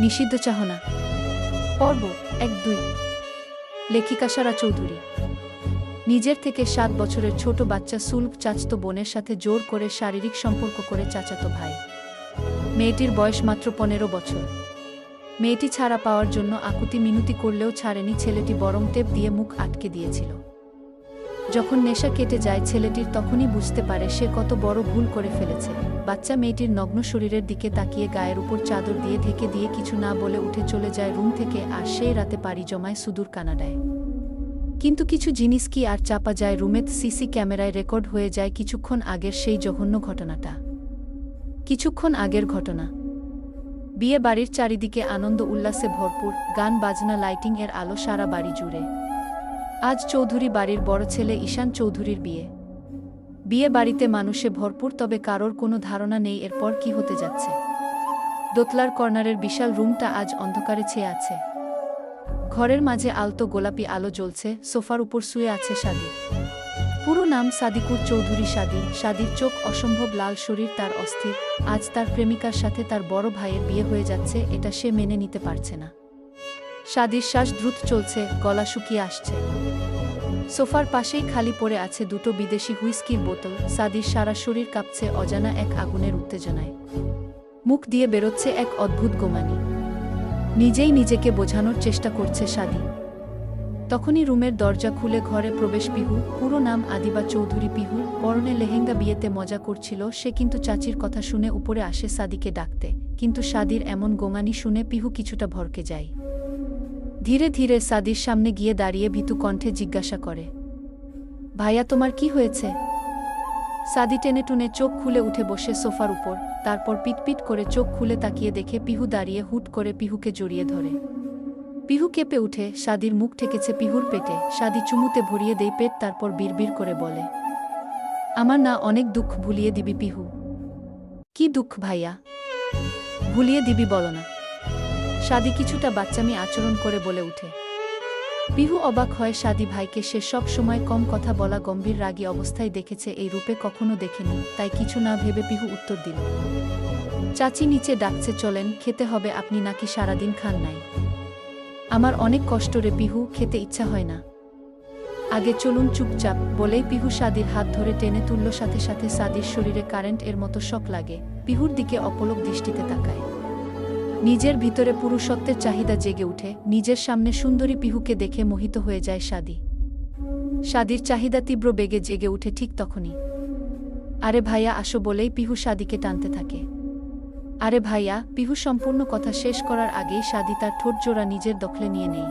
নিষিদ্ধ চাহনা। পর্ব এক দুই। লেখিকা সারা চৌধুরী। নিজের থেকে সাত বছরের ছোট বাচ্চা সুলভ চাচতো বোনের সাথে জোর করে শারীরিক সম্পর্ক করে চাচাতো ভাই। মেয়েটির বয়স মাত্র পনেরো বছর। মেয়েটি ছাড়া পাওয়ার জন্য আকুতি মিনতি করলেও ছাড়েনি ছেলেটি বরং টেপ দিয়ে মুখ আটকে দিয়েছিল। যখন নেশা কেটে যায়, ছেলেটির তখনই বুঝতে পারে সে কত বড় ভুল করে ফেলেছে। বাচ্চা মেয়েটির নগ্ন শরীরের দিকে তাকিয়ে গায়ের উপর চাদর দিয়ে ঢেকে দিয়ে কিছু না বলে উঠে চলে যায় রুম থেকে আর সেই রাতে পাড়ি জমায় সুদূর কানাডায়। কিন্তু কিছু জিনিস কি আর চাপা যায় রুমেত সিসি ক্যামেরায় রেকর্ড হয়ে যায় কিছুক্ষণ আগের সেই জঘন্য ঘটনাটা। কিছুক্ষণ আগের ঘটনা। বিয়ে বাড়ির চারিদিকে আনন্দ উল্লাসে ভরপুর, গান, বাজনা, লাইটিং এর আলো সারা বাড়ি জুড়ে। আজ চৌধুরী বাড়ির বড় ছেলে ঈশান চৌধুরীর বিয়ে। বিয়ে বাড়িতে মানুষে ভরপুর, তবে কারোর কোনো ধারণা নেই এরপর কি হতে যাচ্ছে। দোতলার কর্নারের বিশাল রুমটা আজ অন্ধকারে ছেয়ে আছে। ঘরের মাঝে আলতো গোলাপি আলো জ্বলছে, সোফার উপর শুয়ে আছে সাদি। পুরো নাম সাদিকুর চৌধুরী সাদি। সাদির চোখ অসম্ভব লাল শরীর, তার অস্থির। আজ তার প্রেমিকার সাথে তার বড় ভাইয়ের বিয়ে হয়ে যাচ্ছে, এটা সে মেনে নিতে পারছে না। সাদির শ্বাস দ্রুত চলছে, গলা শুকিয়ে আসছে। সোফার পাশেই খালি পড়ে আছে দুটো বিদেশি হুইস্কির বোতল। সাদির সারা শরীর কাঁপছে অজানা এক আগুনের উত্তেজনায়। মুখ দিয়ে বেরোচ্ছে এক অদ্ভুত গোমানি। নিজেই নিজেকে বোঝানোর চেষ্টা করছে সাদি। তখনই রুমের দরজা খুলে ঘরে প্রবেশ পিহু। পুরো নাম আদিবা চৌধুরী পিহু। পরনে লেহেঙ্গা বিয়েতে মজা করছিল, সে কিন্তু চাচির কথা শুনে উপরে আসে সাদিকে ডাকতে। কিন্তু সাদির এমন গোঙানি শুনে পিহু কিছুটা ভরকে যায়। ধীরে ধীরে সাদির সামনে গিয়ে দাঁড়িয়ে ভীতু কণ্ঠে জিজ্ঞাসা করে, ভাইয়া, তোমার কি হয়েছে? সাদি টেনে টুনে চোখ খুলে উঠে বসে সোফার উপর, তারপর পিটপিট করে চোখ খুলে তাকিয়ে দেখে পিহু দাঁড়িয়ে হুট করে পিহুকে জড়িয়ে ধরে। পিহু কেঁপে উঠে, সাদির মুখ ঠেকেছে পিহুর পেটে, সাদি চুমুতে ভরিয়ে দেই পেট, তারপর বিড়বিড় করে বলে, আমার না অনেক দুঃখ ভুলিয়ে দিবি পিহু। কি দুঃখ ভাইয়া? ভুলিয়ে দিবি বলো না। সাদি কিছুটা বাচ্চামি আচরণ করে বলে উঠে। বিহু অবাক হয় সাদি ভাইকে, সে সব সময় কম কথা বলা গম্ভীর রাগী অবস্থায় দেখেছে, এই রূপে কখনো দেখেনি, তাই কিছু না ভেবে পিহু উত্তর দিল। চাচি নিচে ডাকছে, চলেন, খেতে হবে, আপনি নাকি সারাদিন খান নাই। আমার অনেক কষ্ট রে পিহু খেতে ইচ্ছা হয় না। আগে চলুন চুপচাপ, বলেই পিহু সাদির হাত ধরে টেনে তুলল, সাথে সাথে সাদির শরীরে কারেন্ট এর মতো শক লাগে। পিহুর দিকে অপলক দৃষ্টিতে তাকায়। নিজের ভিতরে পুরুষত্বের চাহিদা জেগে উঠে, নিজের সামনে সুন্দরী পিহুকে দেখে মোহিত হয়ে যায় সাদি। সাদির চাহিদা তীব্র বেগে জেগে উঠে ঠিক তখনই। আরে ভাইয়া, আসো বলেই পিহু সাদিকে টানতে থাকে। আরে ভাইয়া, পিহু সম্পূর্ণ কথা শেষ করার আগেই সাদি তার ঠোঁট জোড়া নিজের দখলে নিয়ে নেই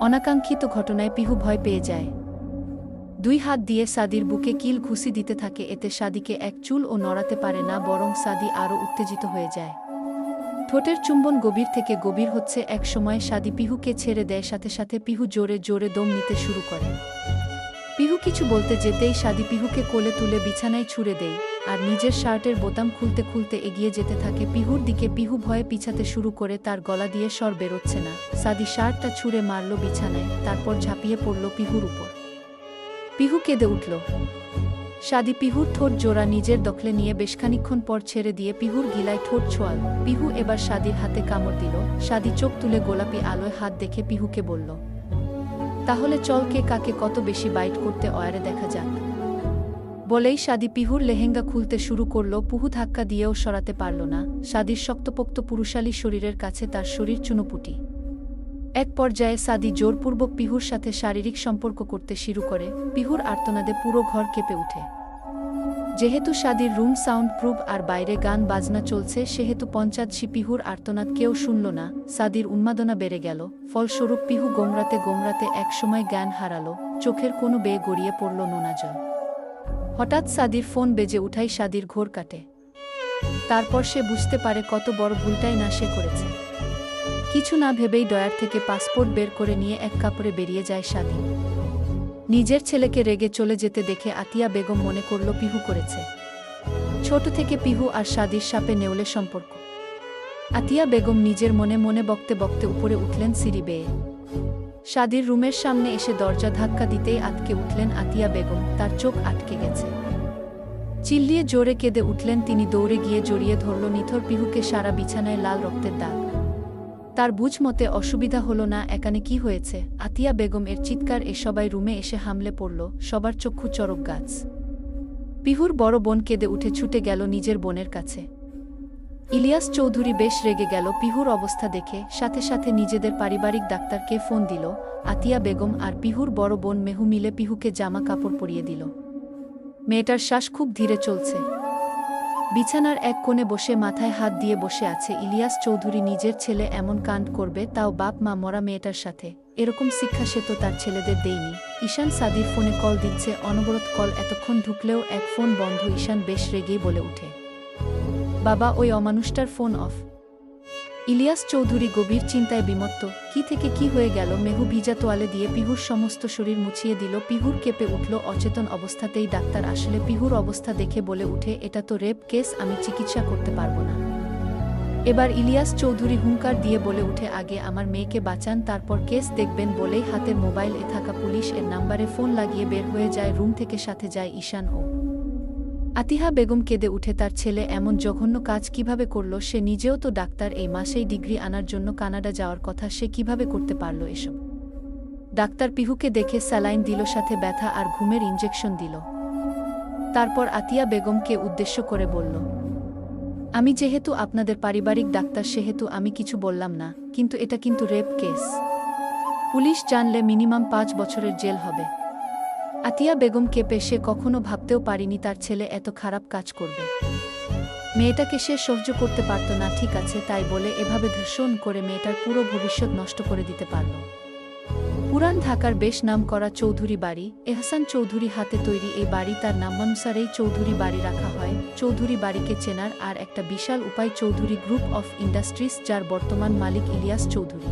অনাকাঙ্ক্ষিত ঘটনায় পিহু ভয় পেয়ে যায়। দুই হাত দিয়ে সাদির বুকে কিল ঘুষি দিতে থাকে, এতে সাদিকে এক চুল ও নড়াতে পারে না, বরং সাদি আরও উত্তেজিত হয়ে যায়। ঠোঁটের চুম্বন গভীর থেকে গভীর হচ্ছে এক সময় সাদি পিহুকে ছেড়ে দেয়, সাথে সাথে পিহু জোরে জোরে দম নিতে শুরু করে। পিহু কিছু বলতে যেতেই সাদি পিহুকে কোলে তুলে বিছানায় ছুড়ে দেয় আর নিজের শার্টের বোতাম খুলতে খুলতে এগিয়ে যেতে থাকে। পিহুর দিকে পিহু ভয়ে পিছাতে শুরু করে, তার গলা দিয়ে স্বর বেরোচ্ছে না। সাদি শার্টটা ছুঁড়ে মারল বিছানায়, তারপর ঝাঁপিয়ে পড়ল পিহুর উপর। পিহু কেঁদে উঠল সাদি পিহুর ঠোঁট জোড়া নিজের দখলে নিয়ে বেশ খানিক্ষণ পর ছেড়ে দিয়ে পিহুর গিলায় ঠোঁট ছোয়াল। পিহু এবার সাদির হাতে কামড় দিল। সাদি চোখ তুলে গোলাপি আলোয় হাত দেখে পিহুকে বলল, তাহলে চল কে কাকে কত বেশি বাইট করতে অয়ারে দেখা যাক। বলেই সাদি পিহুর লেহেঙ্গা খুলতে শুরু করল। পুহু ধাক্কা দিয়েও সরাতে পারল না। সাদির শক্তপোক্ত পুরুষালী শরীরের কাছে তার শরীর চুনোপুটি। এক পর্যায়ে সাদি জোরপূর্বক পিহুর সাথে শারীরিক সম্পর্ক করতে শুরু করে, পিহুর আর্তনাদে পুরো ঘর কেঁপে ওঠে। যেহেতু সাদির রুম সাউন্ড প্রুফ আর বাইরে গান বাজনা চলছে, সেহেতু পঞ্চায়েত পিহুর আর্তনাদ কেউ শুনল না, সাদির উন্মাদনা বেড়ে গেল, ফলস্বরূপ পিহু গোমরাতে গোমরাতে একসময় জ্ঞান হারালো, চোখের কোনো বেয়ে গড়িয়ে পড়ল নোনা জল হঠাৎ সাদির ফোন বেজে উঠাই সাদির ঘোর কাটে। তারপর সে বুঝতে পারে কত বড় ভুলটাই না সে করেছে। কিছু না ভেবেই ডয়ার থেকে পাসপোর্ট বের করে নিয়ে এক কাপড়ে বেরিয়ে যায় সাদি নিজের ছেলেকে রেগে চলে যেতে দেখে আতিয়া বেগম মনে করল পিহু করেছে। ছোট থেকে পিহু আর সাদির সাপে নেউলে সম্পর্ক। আতিয়া বেগম নিজের মনে মনে বকতে বকতে উপরে উঠলেন সিঁড়ি বেয়ে। সাদির রুমের সামনে এসে দরজা ধাক্কা দিতেই আটকে উঠলেন আতিয়া বেগম, তার চোখ আটকে গেছে। চিল্লিয়ে জোরে কেঁদে উঠলেন তিনি দৌড়ে গিয়ে জড়িয়ে ধরল নিথর পিহুকে সারা বিছানায় লাল রক্তের দাগ। তার বুঝ মতে অসুবিধা হলো না, এখানে কি হয়েছে? আতিয়া বেগম এর চিৎকার এ সবাই রুমে এসে হামলে পড়ল, সবার চক্ষু চরক গাছ। পিহুর বড় বোন কেঁদে উঠে ছুটে গেল নিজের বোনের কাছে। ইলিয়াস চৌধুরী বেশ রেগে গেল, পিহুর অবস্থা দেখে, সাথে সাথে নিজেদের পারিবারিক ডাক্তারকে ফোন দিল, আতিয়া বেগম আর পিহুর বড় বোন মেহু মিলে পিহুকে জামা কাপড় পরিয়ে দিল। মেয়েটার শ্বাস খুব ধীরে চলছে। বিছানার এক কোণে বসে মাথায় হাত দিয়ে বসে আছে ইলিয়াস চৌধুরী নিজের ছেলে এমন কাণ্ড করবে, তাও বাপ মা মরা মেয়েটার সাথে। এরকম শিক্ষা সে তো তার ছেলেদের দেয়নি। ঈশান সাদির ফোনে কল দিচ্ছে, অনবরত কল এতক্ষণ ঢুকলেও এক ফোন বন্ধ, ঈশান বেশ রেগেই বলে উঠে বাবা, ওই অমানুষটার ফোন অফ। ইলিয়াস চৌধুরী গভীর চিন্তায় বিমত্ত, কি থেকে কি হয়ে গেল? মেহু ভিজা তোয়ালে দিয়ে পিহুর সমস্ত শরীর মুছিয়ে দিল। পিহুর কেঁপে উঠল, অচেতন অবস্থাতেই ডাক্তার আসলে পিহুর অবস্থা দেখে বলে উঠে, এটা তো রেপ কেস, আমি চিকিৎসা করতে পারব না। এবার ইলিয়াস চৌধুরী হুঙ্কার দিয়ে বলে উঠে, আগে আমার মেয়েকে বাঁচান, তারপর কেস দেখবেন বলেই হাতের মোবাইলে থাকা পুলিশ এর নাম্বারে ফোন লাগিয়ে বের হয়ে যায়, রুম থেকে সাথে যায় ঈশান ও আতিহা বেগম কেঁদে উঠে তার ছেলে এমন জঘন্য কাজ কীভাবে করল সে নিজেও তো ডাক্তার, এই মাসেই ডিগ্রি আনার জন্য কানাডা যাওয়ার কথা, সে কীভাবে করতে পারল এসব? ডাক্তার পিহুকে দেখে স্যালাইন দিল, সাথে ব্যথা আর ঘুমের ইঞ্জেকশন দিল। তারপর আতিয়া বেগমকে উদ্দেশ্য করে বলল, আমি যেহেতু আপনাদের পারিবারিক ডাক্তার, সেহেতু আমি কিছু বললাম না, কিন্তু এটা কিন্তু রেপ কেস। পুলিশ জানলে মিনিমাম পাঁচ বছরের জেল হবে। আতিয়া বেগম কেঁপে সে কখনো ভাবতেও পারিনি তার ছেলে এত খারাপ কাজ করবে। মেয়েটাকে সে সহ্য করতে পারত না, ঠিক আছে, তাই বলে এভাবে ধর্ষণ করে মেয়েটার পুরো ভবিষ্যৎ নষ্ট করে দিতে পারল। পুরান ঢাকার বেশ নাম করা চৌধুরী বাড়ি এহসান চৌধুরী হাতে তৈরি এই বাড়ি তার নামানুসারেই চৌধুরী বাড়ি রাখা হয়। চৌধুরী বাড়িকে চেনার আর একটা বিশাল উপায় চৌধুরী গ্রুপ অফ ইন্ডাস্ট্রিজ, যার বর্তমান মালিক ইলিয়াস চৌধুরী।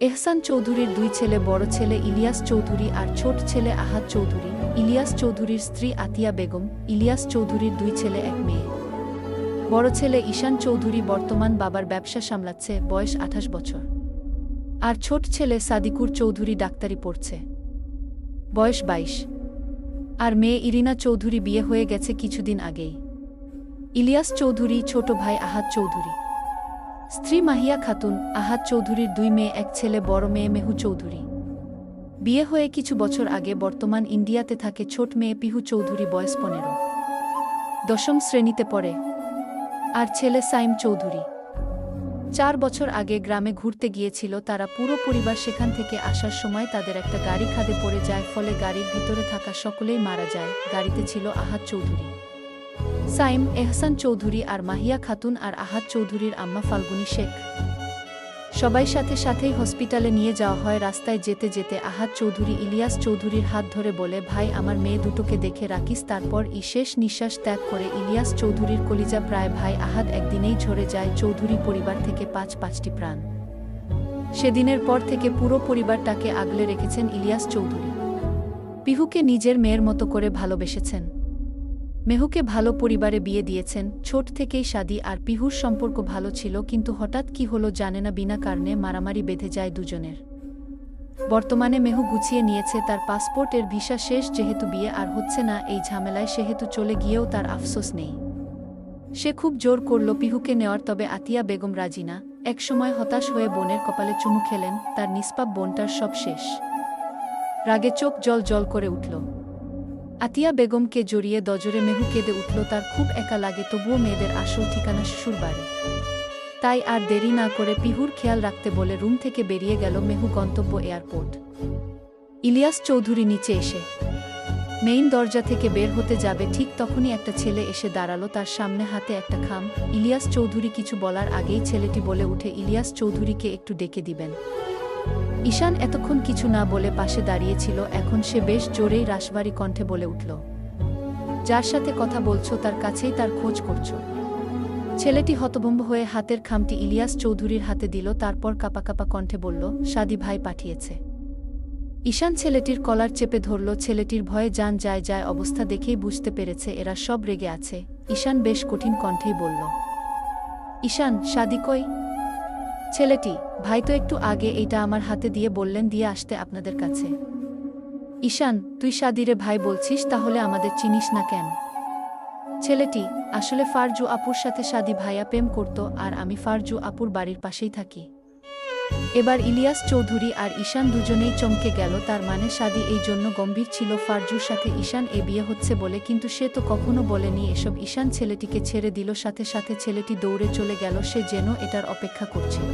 এহসান চৌধুরীর দুই ছেলে, বড় ছেলে ইলিয়াস চৌধুরী আর ছোট ছেলে আহাদ চৌধুরী। ইলিয়াস চৌধুরীর স্ত্রী আতিয়া বেগম, ইলিয়াস চৌধুরীর দুই ছেলে, এক মেয়ে। বড় ছেলে ঈশান চৌধুরী বর্তমান বাবার ব্যবসা সামলাচ্ছে, বয়স আঠাশ বছর। আর ছোট ছেলে সাদিকুর চৌধুরী ডাক্তারি পড়ছে। বয়স বাইশ। আর মেয়ে ইরিনা চৌধুরী বিয়ে হয়ে গেছে কিছুদিন আগেই। ইলিয়াস চৌধুরী ছোট ভাই আহাদ চৌধুরী। স্ত্রী মাহিয়া খাতুন আহাদ চৌধুরীর দুই মেয়ে, এক ছেলে, বড় মেয়ে মেহু চৌধুরী। বিয়ে হয়ে কিছু বছর আগে বর্তমান ইন্ডিয়াতে থাকে ছোট মেয়ে পিহু চৌধুরী বয়স পনেরো। দশম শ্রেণীতে পড়ে। আর ছেলে সাইম চৌধুরী। চার বছর আগে গ্রামে ঘুরতে গিয়েছিল, তারা পুরো পরিবার সেখান থেকে আসার সময় তাদের একটা গাড়ি খাদে পড়ে যায়, ফলে গাড়ির ভিতরে থাকা সকলেই মারা যায়, গাড়িতে ছিল আহাদ চৌধুরী। সাইম এহসান চৌধুরী আর মাহিয়া খাতুন আর আহাদ চৌধুরীর আম্মা ফাল্গুনী শেখ। সবাই সাথে সাথেই হসপিটালে নিয়ে যাওয়া হয়। রাস্তায় যেতে যেতে আহাদ চৌধুরী, ইলিয়াস চৌধুরীর হাত ধরে বলে, ভাই, আমার মেয়ে দুটোকে দেখে রাখিস, তারপর ই শেষ নিঃশ্বাস ত্যাগ করে ইলিয়াস চৌধুরীর কলিজা প্রায়, ভাই আহাদ একদিনেই ঝরে যায়, চৌধুরী পরিবার থেকে পাঁচ, পাঁচটি প্রাণ। সেদিনের পর থেকে পুরো পরিবারটাকে আগলে রেখেছেন ইলিয়াস চৌধুরী। পিহুকে নিজের মেয়ের মতো করে ভালোবেসেছেন। মেহুকে ভালো পরিবারে বিয়ে দিয়েছেন, ছোট থেকেই শাদি আর পিহুর সম্পর্ক ভালো ছিল কিন্তু হঠাৎ কি হলো জানে না বিনা কারণে মারামারি বেঁধে যায় দুজনের। বর্তমানে মেহু গুছিয়ে নিয়েছে তার পাসপোর্টের ভিসা শেষ যেহেতু বিয়ে আর হচ্ছে না এই ঝামেলায় সেহেতু চলে গিয়েও তার আফসোস নেই। সে খুব জোর করল পিহুকে নেওয়ার তবে আতিয়া বেগম রাজি না। একসময় হতাশ হয়ে বোনের কপালে চুমু খেলেন, তার নিষ্পাপ বোনটার সব শেষ। রাগে চোখ জল জল করে উঠল। আতিয়া বেগমকে জড়িয়ে দজরে মেহু কেঁদে উঠল, তার খুব একা লাগে, তবুও মেয়েদের আসল ঠিকানা শ্বশুর বাড়ি। তাই আর দেরি না করে পিহুর খেয়াল রাখতে বলে রুম থেকে বেরিয়ে গেল মেহু গন্তব্য এয়ারপোর্ট। ইলিয়াস চৌধুরী নিচে এসে। মেইন দরজা থেকে বের হতে যাবে, ঠিক তখনই একটা ছেলে এসে দাঁড়াল, তার সামনে হাতে একটা খাম। ইলিয়াস চৌধুরী কিছু বলার আগেই ছেলেটি বলে উঠে, ইলিয়াস চৌধুরীকে একটু ডেকে দিবেন। ঈশান এতক্ষণ কিছু না বলে পাশে দাঁড়িয়েছিল, এখন সে বেশ জোরেই রাশবাড়ি কণ্ঠে বলে উঠল, যার সাথে কথা বলছো তার কাছেই তার খোঁজ করছ। ছেলেটি হতভম্ব হয়ে হাতের খামটি ইলিয়াস চৌধুরীর হাতে দিল, তারপর কাপা কাপা কণ্ঠে বলল, সাদি ভাই পাঠিয়েছে। ঈশান ছেলেটির কলার চেপে ধরল, ছেলেটির ভয়ে যান যায় যায় অবস্থা দেখেই বুঝতে পেরেছে এরা সব রেগে আছে। ঈশান বেশ কঠিন কণ্ঠেই বলল, ঈশান, সাদি কই? ছেলেটি, ভাই তো একটু আগে এইটা আমার হাতে দিয়ে বললেন দিয়ে আসতে আপনাদের কাছে। ঈশান, তুই সাদিরে ভাই বলছিস, তাহলে আমাদের চিনিস না কেন? ছেলেটি, আসলে ফারজু আপুর সাথে সাদি ভাইয়া প্রেম করত, আর আমি ফারজু আপুর বাড়ির পাশেই থাকি। এবার ইলিয়াস চৌধুরী আর ঈশান দুজনেই চমকে গেল, তার মানে সাদি এই জন্য গম্ভীর ছিল, ফারজুর সাথে ঈশান এ বিয়ে হচ্ছে বলে, কিন্তু সে তো কখনো বলেনি, এসব ঈশান ছেলেটিকে ছেড়ে দিল, সাথে সাথে ছেলেটি দৌড়ে চলে গেল, সে যেন এটার অপেক্ষা করছিল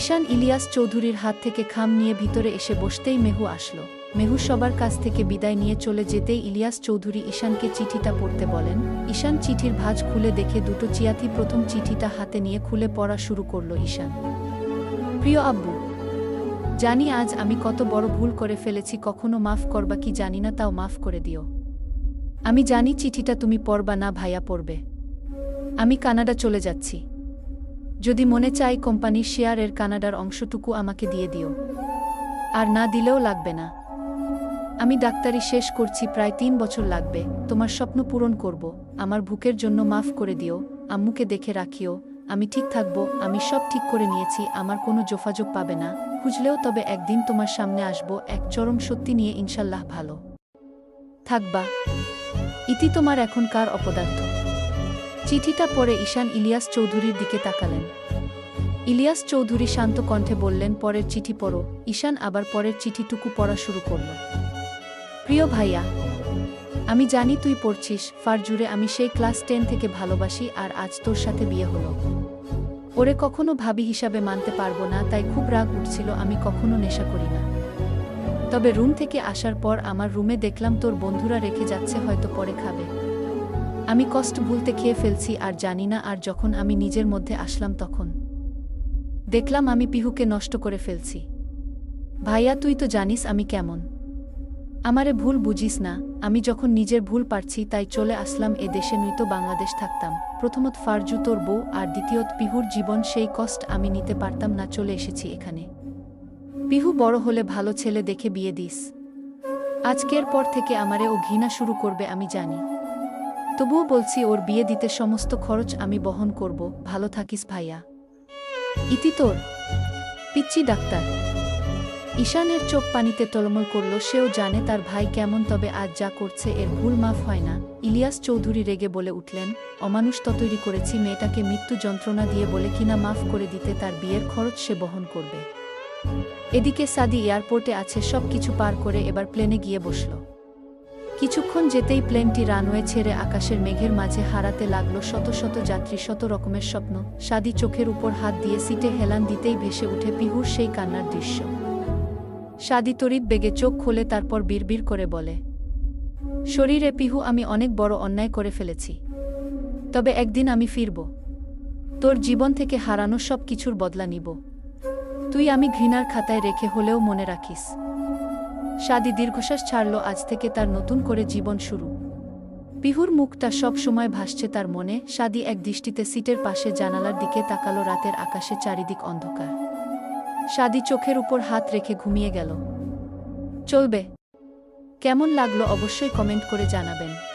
ঈশান ইলিয়াস চৌধুরীর হাত থেকে খাম নিয়ে ভিতরে এসে বসতেই মেহু আসলো। মেহু সবার কাছ থেকে বিদায় নিয়ে চলে যেতেই ইলিয়াস চৌধুরী ঈশানকে চিঠিটা পড়তে বলেন। ঈশান চিঠির ভাঁজ খুলে দেখে দুটো চিয়াথি প্রথম চিঠিটা হাতে নিয়ে খুলে পড়া শুরু করল ঈশান। প্রিয় আব্বু, জানি আজ আমি কত বড় ভুল করে ফেলেছি, কখনো মাফ করবা কি জানি না, তাও মাফ করে দিও। আমি জানি চিঠিটা তুমি পড়বা না, ভাইয়া পড়বে। আমি কানাডা চলে যাচ্ছি। যদি মনে চাই কোম্পানির শেয়ারের কানাডার অংশটুকু আমাকে দিয়ে দিও। আর না দিলেও লাগবে না। আমি ডাক্তারি শেষ করছি, প্রায় তিন বছর লাগবে। তোমার স্বপ্ন পূরণ করব। আমার বুকের জন্য মাফ করে দিও। আম্মুকে দেখে রাখিও। আমি ঠিক থাকব, আমি সব ঠিক করে নিয়েছি, আমার কোনো যোগাযোগ পাবে না। খুঁজলেও তবে একদিন তোমার সামনে আসব, এক চরম সত্যি নিয়ে ইনশাল্লাহ ভালো। থাকবা। ইতি তোমার এখনকার অপদার্থ। চিঠিটা পরে ঈশান ইলিয়াস চৌধুরীর দিকে তাকালেন। ইলিয়াস চৌধুরী শান্ত কণ্ঠে বললেন, পরের চিঠি পড়ো। ঈশান আবার পরের চিঠিটুকু পড়া শুরু করল। প্রিয় ভাইয়া আমি জানি তুই পড়ছিস, ফারজুরে আমি সেই ক্লাস টেন থেকে ভালোবাসি আর আজ তোর সাথে বিয়ে হলো। ওরে কখনো ভাবি হিসাবে মানতে পারব না, তাই খুব রাগ উঠছিল, আমি কখনো নেশা করি না। তবে রুম থেকে আসার পর আমার রুমে দেখলাম তোর বন্ধুরা রেখে যাচ্ছে, হয়তো পরে খাবে। আমি কষ্ট ভুলতে খেয়ে ফেলছি আর জানি না, আর যখন আমি নিজের মধ্যে আসলাম তখন। দেখলাম আমি পিহুকে নষ্ট করে ফেলছি। ভাইয়া, তুই তো জানিস আমি কেমন। আমারে ভুল বুঝিস না, আমি যখন নিজের ভুল পারছি তাই চলে আসলাম এ দেশে, নয়তো বাংলাদেশ থাকতাম। প্রথমত ফারজু তোর বউ, আর দ্বিতীয়ত পিহুর জীবন, সেই কষ্ট আমি নিতে পারতাম না, চলে এসেছি এখানে। পিহু বড় হলে ভালো ছেলে দেখে বিয়ে দিস। আজকের পর থেকে আমারে ও ঘৃণা শুরু করবে, আমি জানি। তবুও বলছি, ওর বিয়ে দিতে সমস্ত খরচ আমি বহন করব। ভালো থাকিস ভাইয়া। ইতি তোর। পিচ্ছি ডাক্তার। ঈশানের চোখ পানিতে টলমল করল, সেও জানে তার ভাই কেমন, তবে আজ যা করছে এর ভুল মাফ হয় না। ইলিয়াস চৌধুরী রেগে বলে উঠলেন, অমানুষ তৈরি করেছি, মেয়েটাকে মৃত্যু যন্ত্রণা দিয়ে বলে কিনা মাফ করে দিতে তার বিয়ের খরচ সে বহন করবে। এদিকে সাদি এয়ারপোর্টে আছে, সব কিছু পার করে এবার প্লেনে গিয়ে বসল। কিছুক্ষণ যেতেই প্লেনটি রানওয়ে ছেড়ে আকাশের মেঘের মাঝে হারাতে লাগল শত শত যাত্রী, শত রকমের স্বপ্ন। সাদি চোখের উপর হাত দিয়ে সিটে হেলান দিতেই ভেসে উঠে পিহুর সেই কান্নার দৃশ্য। সাদি তড়িৎ বেগে চোখ খোলে তারপর বিড়বিড় করে বলে, শরীরে পিহু, আমি অনেক বড় অন্যায় করে ফেলেছি। তবে একদিন আমি ফিরব। তোর জীবন থেকে হারানো সব কিছুর বদলা নিব। তুই আমি ঘৃণার খাতায় রেখে হলেও মনে রাখিস সাদি দীর্ঘশ্বাস ছাড়ল আজ থেকে তার নতুন করে জীবন শুরু। পিহুর মুখটা সব সময় ভাসছে তার মনে, সাদি এক দৃষ্টিতে সিটের পাশে জানালার দিকে তাকালো রাতের আকাশে চারিদিক অন্ধকার। সাদি চোখের উপর হাত রেখে ঘুমিয়ে গেল। চলবে। কেমন লাগল অবশ্যই কমেন্ট করে জানাবেন।